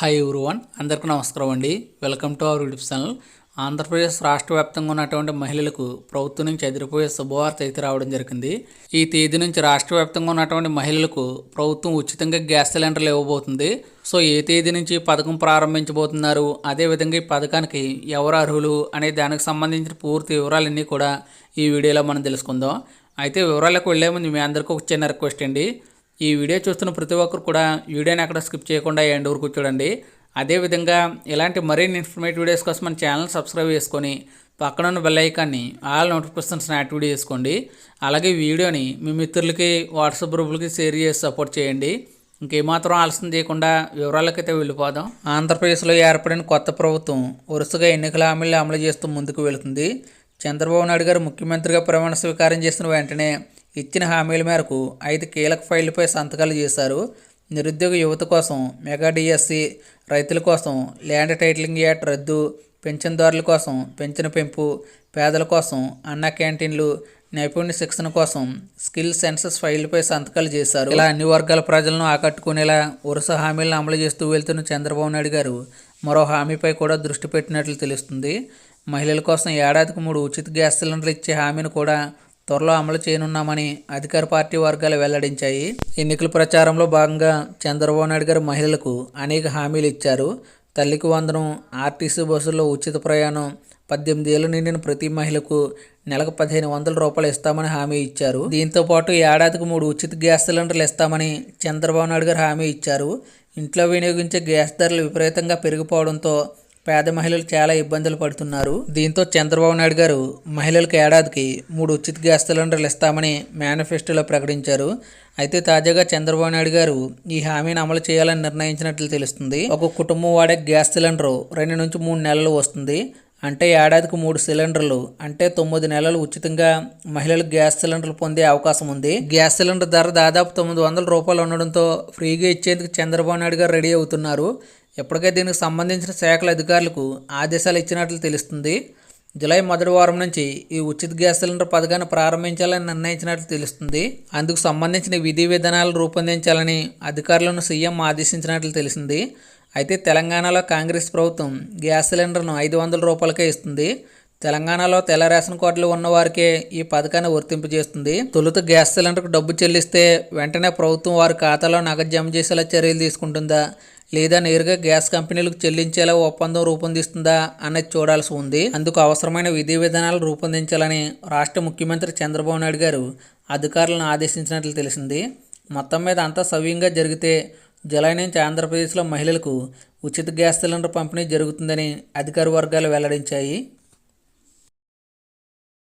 Hi everyone అందరికీ నమస్కారం అండి. Welcome to our YouTube channel Andhra Pradesh రాష్ట్ర వ్యాప్తంగా ఉన్నటువంటి మహిళలకు ప్రభుత్వం నుంచి ఎదిరిపోయే శుభవార్త అయితే రావడం జరిగింది. ఈ తేదీ నుంచి రాష్ట్ర వ్యాప్తంగా ఉన్నటువంటి మహిళలకు ప్రభుత్వం ఉచితంగా గ్యాస్ సిలిండర్లు ఇవ్వబోతుంది. సో ఏ తేదీ నుంచి ఈ పథకం ప్రారంభించబోతున్నారు? అదేవిధంగా ఈ పథకానికి ఎవరు అర్హులు అనే దానికి సంబంధించిన పూర్తి వివరాలన్నీ కూడా ఈ వీడియోలో మనం తెలుసుకుందాం. అయితే వివరాలకు వెళ్ళే ముందు మీ అందరికీ ఒక చిన్న రిక్వెస్ట్ అండి. ఈ వీడియో చూస్తున్న ప్రతి ఒక్కరు కూడా వీడియోని అక్కడ స్కిప్ చేయకుండా ఎండ్ వరకు చూడండి. అదేవిధంగా ఇలాంటి మరిన్ని ఇన్ఫర్మేటివ్ వీడియోస్ కోసం మన ఛానల్ సబ్స్క్రైబ్ చేసుకొని పక్కన ఉన్న బెల్ ఐకాన్ని ఆల్ నోటిఫికేషన్స్ యాక్టివేట్ చేసుకోండి. అలాగే వీడియోని మీ మిత్రులకి వాట్సాప్ గ్రూపులకి షేర్ చేసి సపోర్ట్ చేయండి. ఇంకేమాత్రం ఆలస్యం చేయకుండా వివరాలకైతే వెళ్ళిపోదాం. ఆంధ్రప్రదేశ్లో ఏర్పడిన కొత్త ప్రభుత్వం వరుసగా ఎన్నికల హామీలు అమలు చేస్తూ ముందుకు వెళుతుంది. చంద్రబాబు నాయుడు గారు ముఖ్యమంత్రిగా ప్రమాణ స్వీకారం చేసిన వెంటనే ఇచ్చిన హామీల మేరకు ఐదు కీలక ఫైళ్ళపై సంతకాలు చేశారు. నిరుద్యోగ యువత కోసం మెగా డిఎస్సి రైతుల కోసం ల్యాండ్ టైటిలింగ్ యాక్ట్ రద్దు పెన్షన్దారుల కోసం పెన్షన్ పెంపు పేదల కోసం అన్న క్యాంటీన్లు నైపుణ్య శిక్షణ కోసం స్కిల్ సెన్సస్ ఫైళ్ళపై సంతకాలు చేశారు. ఇలా అన్ని వర్గాల ప్రజలను ఆకట్టుకునేలా వరుస హామీలను అమలు చేస్తూ వెళ్తున్న చంద్రబాబు నాయుడు గారు మరో హామీపై కూడా దృష్టి పెట్టినట్లు తెలుస్తుంది. మహిళల కోసం ఏడాదికి మూడు ఉచిత గ్యాస్ సిలిండర్లు ఇచ్చే హామీని కూడా త్వరలో అమలు చేయనున్నామని అధికార పార్టీ వర్గాలు వెల్లడించాయి. ఎన్నికల ప్రచారంలో భాగంగా చంద్రబాబు నాయుడు గారు మహిళలకు అనేక హామీలు ఇచ్చారు. తల్లికి వందనం ఆర్టీసీ బస్సుల్లో ఉచిత ప్రయాణం పద్దెనిమిది ఏళ్ళు నిండిన ప్రతి మహిళకు నెలకు పదిహేను వందల రూపాయలు ఇస్తామని హామీ ఇచ్చారు. దీంతో పాటు ఏడాదికి మూడు ఉచిత గ్యాస్ సిలిండర్లు ఇస్తామని చంద్రబాబు నాయుడు గారు హామీ ఇచ్చారు. ఇంట్లో వినియోగించే గ్యాస్ ధరలు విపరీతంగా పెరిగిపోవడంతో పేద మహిళలు చాలా ఇబ్బందులు పడుతున్నారు. దీంతో చంద్రబాబు నాయుడు గారు మహిళలకు ఏడాదికి మూడు ఉచిత గ్యాస్ సిలిండర్లు ఇస్తామని మేనిఫెస్టోలో ప్రకటించారు. అయితే తాజాగా చంద్రబాబు నాయుడు గారు ఈ హామీని అమలు చేయాలని నిర్ణయించినట్లు తెలుస్తుంది. ఒక కుటుంబం వాడే గ్యాస్ సిలిండర్ రెండు నుంచి మూడు నెలలు వస్తుంది. అంటే ఏడాదికి మూడు సిలిండర్లు అంటే తొమ్మిది నెలలు ఉచితంగా మహిళలు గ్యాస్ సిలిండర్లు పొందే అవకాశం ఉంది. గ్యాస్ సిలిండర్ ధర దాదాపు తొమ్మిది వందల రూపాయలు ఉండడంతో ఫ్రీగా ఇచ్చేందుకు చంద్రబాబు నాయుడు గారు రెడీ అవుతున్నారు. ఇప్పటికే దీనికి సంబంధించిన శాఖల అధికారులకు ఆదేశాలు ఇచ్చినట్లు తెలుస్తుంది. జూలై మొదటి వారం నుంచి ఈ ఉచిత గ్యాస్ సిలిండర్ పథకాన్ని ప్రారంభించాలని నిర్ణయించినట్లు తెలుస్తుంది. అందుకు సంబంధించిన విధి విధానాలు రూపొందించాలని అధికారులను సీఎం ఆదేశించినట్లు తెలిసింది. అయితే తెలంగాణలో కాంగ్రెస్ ప్రభుత్వం గ్యాస్ సిలిండర్ను ఐదు వందల రూపాయలకే ఇస్తుంది. తెలంగాణలో తెల్ల రేషన్ కార్డులు ఉన్నవారికే ఈ పథకాన్ని వర్తింపజేస్తుంది తొలుత గ్యాస్ సిలిండర్కు డబ్బు చెల్లిస్తే వెంటనే ప్రభుత్వం వారి ఖాతాలో నగదు జమ చేసేలా చర్యలు తీసుకుంటుందా? లేదా నేరుగా గ్యాస్ కంపెనీలకు చెల్లించేలా ఒప్పందం రూపొందిస్తుందా అనేది చూడాల్సి ఉంది. అందుకు అవసరమైన విధి విధానాలు రూపొందించాలని రాష్ట్ర ముఖ్యమంత్రి చంద్రబాబు నాయుడు గారు అధికారులను ఆదేశించినట్లు తెలిసింది. మొత్తం మీద అంతా సవ్యంగా జరిగితే జులై నుంచి ఆంధ్రప్రదేశ్లో మహిళలకు ఉచిత గ్యాస్ సిలిండర్ పంపిణీ జరుగుతుందని అధికార వర్గాలు వెల్లడించాయి.